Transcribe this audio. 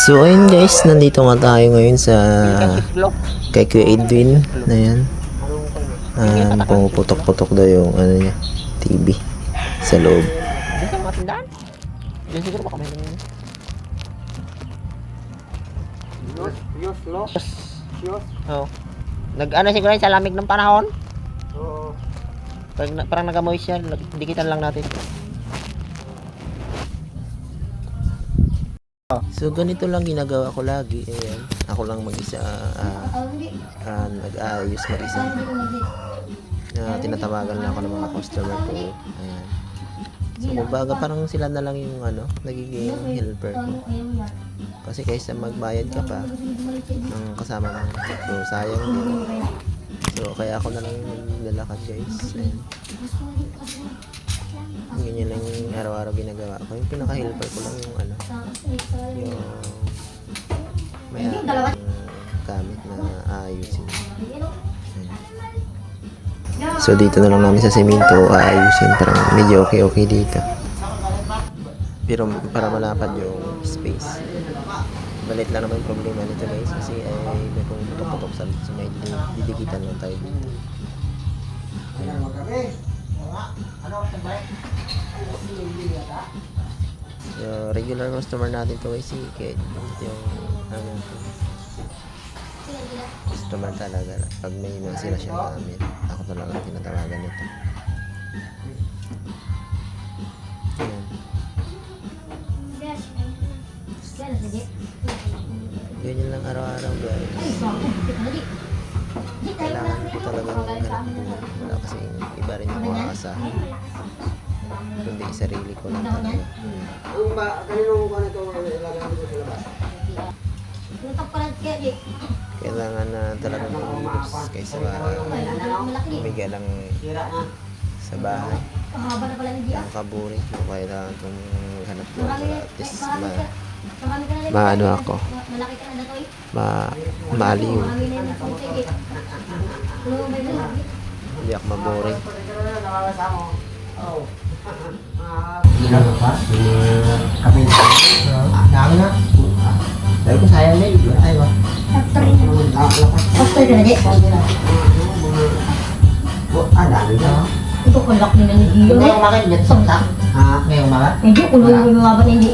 So ayun guys, nandito nga tayo ngayon sa kay Kuya Edwin na yan. Ah, pumuputok-putok daw yung ano niya, TV sa loob. Oo. Nag-ano siguro sa lamig ng panahon? Oo. Pag, na- parang nagamoy siya, dikitan lang natin. So ganito lang ginagawa ko lagi. Ayan. Ako lang mag-isa ah, ah, nag-aayos mag-isa. Ah, tinatawagan lang ako ng mga customer ko. Ayan. So kumbaga parang sila na lang yung ano, nagiging helper ko. Kasi kaysa magbayad ka pa ng kasama mo. So sayang din. So kaya ako na lang yung naglalakad guys. Ayan. Ganyan lang yung araw-araw ginagawa ko. Yung pinaka-helper ko lang yung ano, yung may yung gamit na aayusin. So dito na lang namin sa semento aayusin parang medyo okay okay dito. Pero para malapad yung space. Balit lang naman yung problema nito guys kasi ay may kung putok-putok sa so may didikitan lang tayo dito. So regular customer natin to guys si Ked. Yung ano customer talaga. Pag may nasira siya gamit, ako talaga tinatawagan nito. Ayan. Ganyan lang araw-araw guys. Kailangan ko talaga. Wala kasi iba rin yung makakasahan. Kundi sarili ko lang talaga. Ba, kanino ko na ito ilagay dito sa labas? Kailangan na talaga kumilos kaysa umiga lang sa bahay. Ang kaburi. So, kailangan kong hanap ko para at least ma, maano ako. Ma, maaliw. Hindi ako maboring. Ginagawa Kami na. Dami na. Dahil ko sayang na yun. Ay ba? After na di. Ah, dami na. Ito kulak nila ni Gio. Ngayong umaga, net sa Ha? Ngayong umaga? Hindi, ulo yung lumaban hindi.